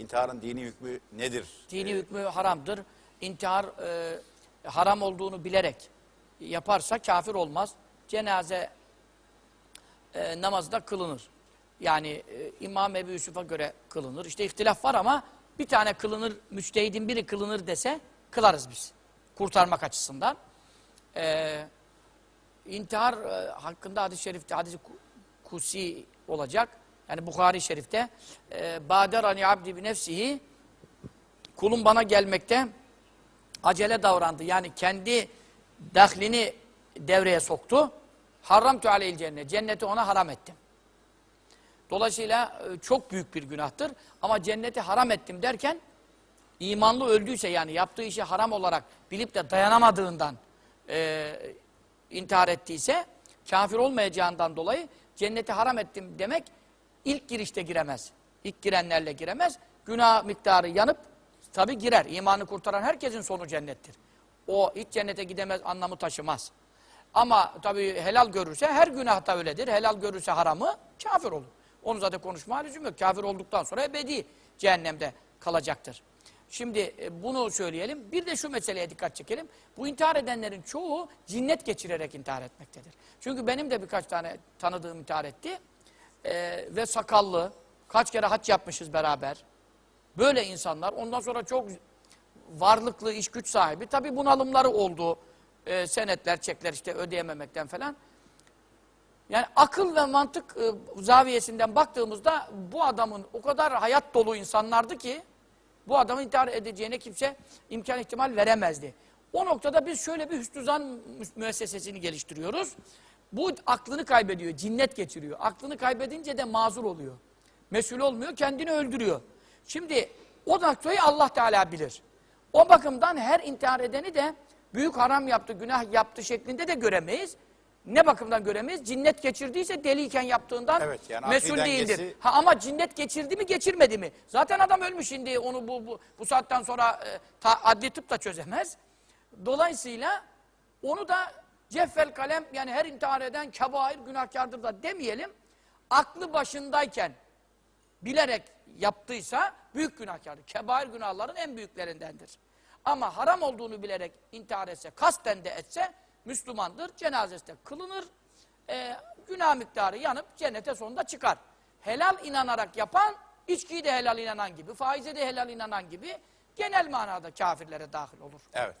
İntiharın dini hükmü nedir? Dini hükmü haramdır. İntihar e, haram olduğunu bilerek yaparsa kafir olmaz. Cenaze e, namazı da kılınır. Yani e, İmam Ebu Yusuf'a göre kılınır. İşte ihtilaf var ama bir tane kılınır, müçtehidin biri kılınır dese kılarız biz. Kurtarmak açısından. E, intihar e, hakkında hadis-i şerifte, hadis-i ku- kusi olacak. Yani Bukhari Şerif'te e, Baderani abdi bi nefsihi kulum bana gelmekte acele davrandı. Yani kendi dahlini devreye soktu. Haram aleyhil cennet. Cenneti ona haram ettim. Dolayısıyla e, çok büyük bir günahtır. Ama cenneti haram ettim derken imanlı öldüyse yani yaptığı işi haram olarak bilip de dayanamadığından e, intihar ettiyse kafir olmayacağından dolayı cenneti haram ettim demek ilk girişte giremez. İlk girenlerle giremez. Günah miktarı yanıp tabi girer. İmanı kurtaran herkesin sonu cennettir. O hiç cennete gidemez anlamı taşımaz. Ama tabi helal görürse her günahta öyledir. Helal görürse haramı kafir olur. Onu zaten konuşma lüzum yok. Kafir olduktan sonra ebedi cehennemde kalacaktır. Şimdi e, bunu söyleyelim. Bir de şu meseleye dikkat çekelim. Bu intihar edenlerin çoğu cinnet geçirerek intihar etmektedir. Çünkü benim de birkaç tane tanıdığım intihar etti. Ee, ve sakallı. Kaç kere haç yapmışız beraber. Böyle insanlar. Ondan sonra çok varlıklı, iş güç sahibi. Tabii bunalımları oldu. Ee, senetler, çekler işte ödeyememekten falan. Yani akıl ve mantık e, zaviyesinden baktığımızda bu adamın o kadar hayat dolu insanlardı ki bu adamın intihar edeceğine kimse imkan ihtimal veremezdi. O noktada biz şöyle bir hüsnü zan mü- müessesesini geliştiriyoruz. Bu aklını kaybediyor, cinnet geçiriyor. Aklını kaybedince de mazur oluyor. Mesul olmuyor, kendini öldürüyor. Şimdi o noktayı Allah Teala bilir. O bakımdan her intihar edeni de büyük haram yaptı, günah yaptı şeklinde de göremeyiz. Ne bakımdan göremeyiz? Cinnet geçirdiyse deliyken yaptığından Evet, yani mesul değildir. dengesi- Ha, ama cinnet geçirdi mi geçirmedi mi? Zaten adam ölmüş şimdi onu bu, bu, bu saatten sonra e, ta, adli tıp da çözemez. Dolayısıyla onu da ceffel kalem yani her intihar eden kebair günahkardır da demeyelim. Aklı başındayken bilerek yaptıysa büyük günahkardır. Kebair günahların en büyüklerindendir. Ama haram olduğunu bilerek intihar etse, kasten de etse Müslümandır. Cenazesi de kılınır. Ee, günah miktarı yanıp cennete sonunda çıkar. Helal inanarak yapan, içkiyi de helal inanan gibi, faize de helal inanan gibi genel manada kafirlere dahil olur. Evet.